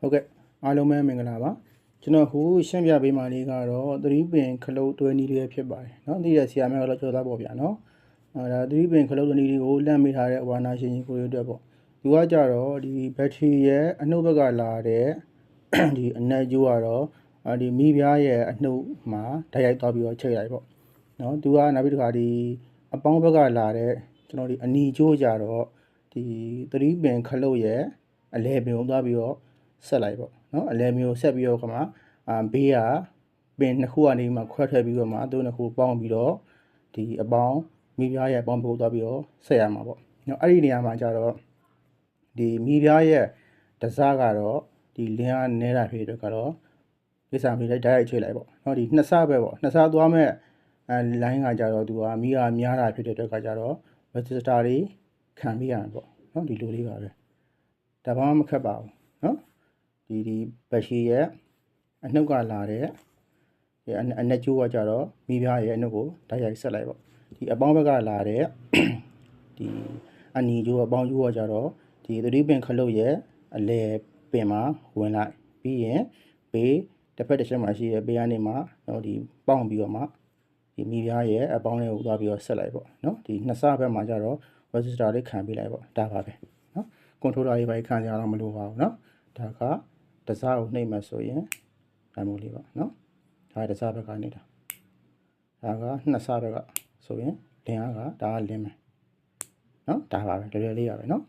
ဟုတ်ကဲ့အားလုံးပဲမင်္ဂလာပါကျွန်တော်ဟိုရှင်းပြပေးမှလေးကတော့သတိပင်ခလုတ်တွဲနည်းလေးဖြစ်ပါတယ်เนาะသိတဲ့ဆရာမကတော့ကြောသားပေါ့ဗျာเนาะအဲဒါသတိပင်ခလုတ်တွဲနည်းလေးကိုလန့်မိထားတဲ့ဝါနာရှင်ကြီးကိုရအတွက်ပေါ့သူကကြတော့ဒီဘက်ထရီရဲ့အနှုတ်ဘက်ကလာတဲ့ဒီအနက်ကျိုးကတော့အာဒီမိဖုရားရဲ့အနှုတ်မှာဓာတ်ရိုက်သွားပြီးတော့ချိန်လိုက်ပေါ့เนาะသူကနောက်ပြီးတခါဒီအပေါင်းဘက်ကလာတဲ့ကျွန်တော်ဒီအနီကျိုးကြတော့ဒီသတိပင်ခလုတ်ရဲ့အလဲပင်ကိုသွားပြီးတော့ ဆက်လိုက်ပေါ့နော်အလဲမျိုးဆက်ပြီးတော့ခါမှာအာဘေးကပင်နှစ်ခုကနေမှခွဲထွက်ပြီးတော့မှသူနှစ်ခုပေါင်းပြီးတော့ဒီအပေါင်းမိဖုရားရဲ့အပေါင်းပို့သွားပြီးတော့ဆက်ရမှာပေါ့နော်အဲ့ဒီနေရာမှာကျတော့ဒီမိဖုရားရဲ့တစားကတော့ဒီလင်းအားနဲတာဖြစ်တဲ့အတွက်ကတော့ကိစ္စမိလိုက်ဓာတ်ရိုက်ချိန်လိုက်ပေါ့နော်ဒီနှစ်ဆပဲပေါ့နှစ်ဆသွားမဲ့အဲ line ကကြတော့သူကမိကများတာဖြစ်တဲ့အတွက်ကကြတော့ register တွေခံပြီးရမှာပေါ့နော်ဒီလိုလေးပါပဲဒါဘာမှမခက်ပါဘူးနော် ဒီဒီဘက်ရှိရဲ့အနှုတ်ကလာတဲ့ဒီအနအနက်ကျိုးကကြတော့မိဖုရားရဲ့အနှုတ်ကိုတိုက်ရိုက်ဆက်လိုက်ပေါ့ဒီအပေါင်းဘက်ကလာတဲ့ဒီအနီကျိုးအပေါင်းကျိုးကကြတော့ဒီသတိပင်ခလုတ်ရဲ့အလဲပင်မှာဝင်လိုက်ပြီးရင်ဘေးတစ်ဖက်တစ်ချက်မှာရှိတဲ့ဘေးကနေမှတော့ဒီပေါင်းပြီးတော့မှဒီမိဖုရားရဲ့အပေါင်းလေးကိုသွားပြီးတော့ဆက်လိုက်ပေါ့နော်ဒီနှစ်ဆဘက်မှာကြတော့ register လေးခံပေးလိုက်ပေါ့ဒါပါပဲနော် controller လေးပဲခံကြတော့မလိုပါဘူးနော်ဒါက တစားကိုနှိပ်မှဆိုရင်ဒါမျိုးလေးပါနော်ဒါတစားဘက်ကနေဒါဒါကနှစ်စားဘက်ကဆိုရင်လင်အားကဒါကလင်းမယ်နော်ဒါပါပဲလွယ်လွယ်လေးရပဲနော်